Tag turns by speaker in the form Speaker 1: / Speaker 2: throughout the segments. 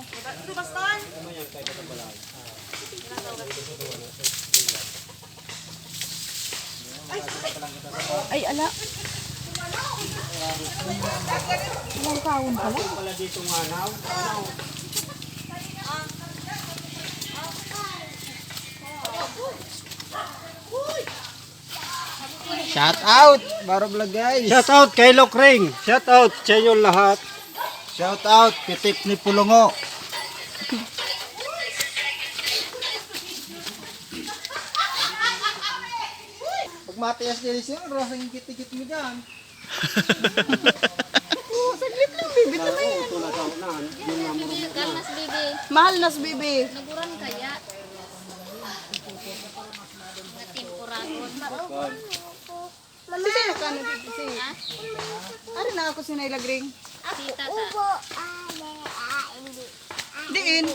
Speaker 1: Ito bastan.
Speaker 2: Ay, ala. Walang kaon pala.
Speaker 3: Pala dito nga now. Ano?
Speaker 4: Shout out, Baro Vlog guys.
Speaker 3: Shout out kay Lokring. Shout out sa inyo lahat.
Speaker 4: Shout out, pitik ni Pulungo. Pag matias din siya, rasang git-git mo dyan.
Speaker 2: Saglit lang, baby. Ito na yan.
Speaker 5: Kalmas, bibi.
Speaker 2: Mahal nas, baby.
Speaker 5: Naguran kaya. Nga tempuragon.
Speaker 2: Sisi na ka na. Sisi. Ari na ako sinailagring.
Speaker 5: Sita ta.
Speaker 2: Diin.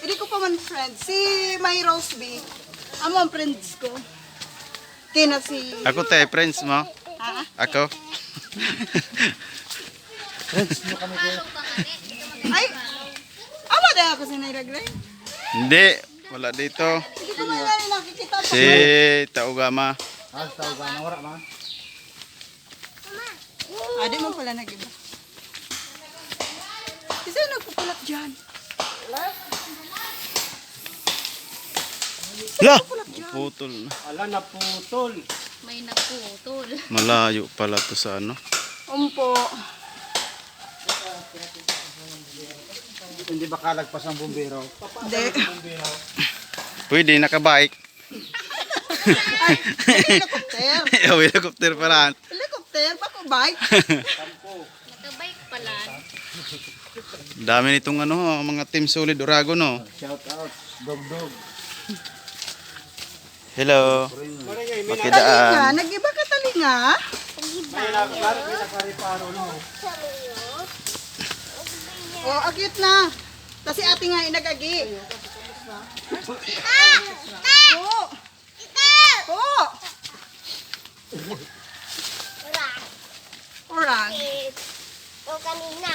Speaker 2: Hindi ko pa man friends. Si May Rose B. Amo ang friends ko. Kina si...
Speaker 6: Ako tayo, friends mo.
Speaker 2: Ha?
Speaker 6: Ako.
Speaker 2: Ay! Amo din ako sinailagring.
Speaker 6: Hindi. Wala dito.
Speaker 2: Hindi ko man nakikita.
Speaker 6: Si Taugama.
Speaker 4: Ah, na wala man?
Speaker 2: Ah, di mo pala nag-iba. Kasi nagpupulat dyan.
Speaker 6: La! Putol na.
Speaker 3: Ala na putol.
Speaker 5: May nagputol.
Speaker 6: Malayo pala to sa ano.
Speaker 2: Umpo.
Speaker 4: Hindi ba kalagpas ang bumbero?
Speaker 2: Hindi.
Speaker 6: Pwede, nakabike.
Speaker 2: Ay, helicopter.
Speaker 6: Helicopter pala
Speaker 2: bike.
Speaker 5: Nakabike pala.
Speaker 6: Dami nitong ano, mga Team Solid Orago, no?
Speaker 4: Shout out, dog dog.
Speaker 6: Hello. Makidaan.
Speaker 2: Nag-iba ka talinga? Nag-iba. Oh, agit na. Kasi ate nga inagagi. Ah! Ah! Po! Ito! Po! Bag. O kanina.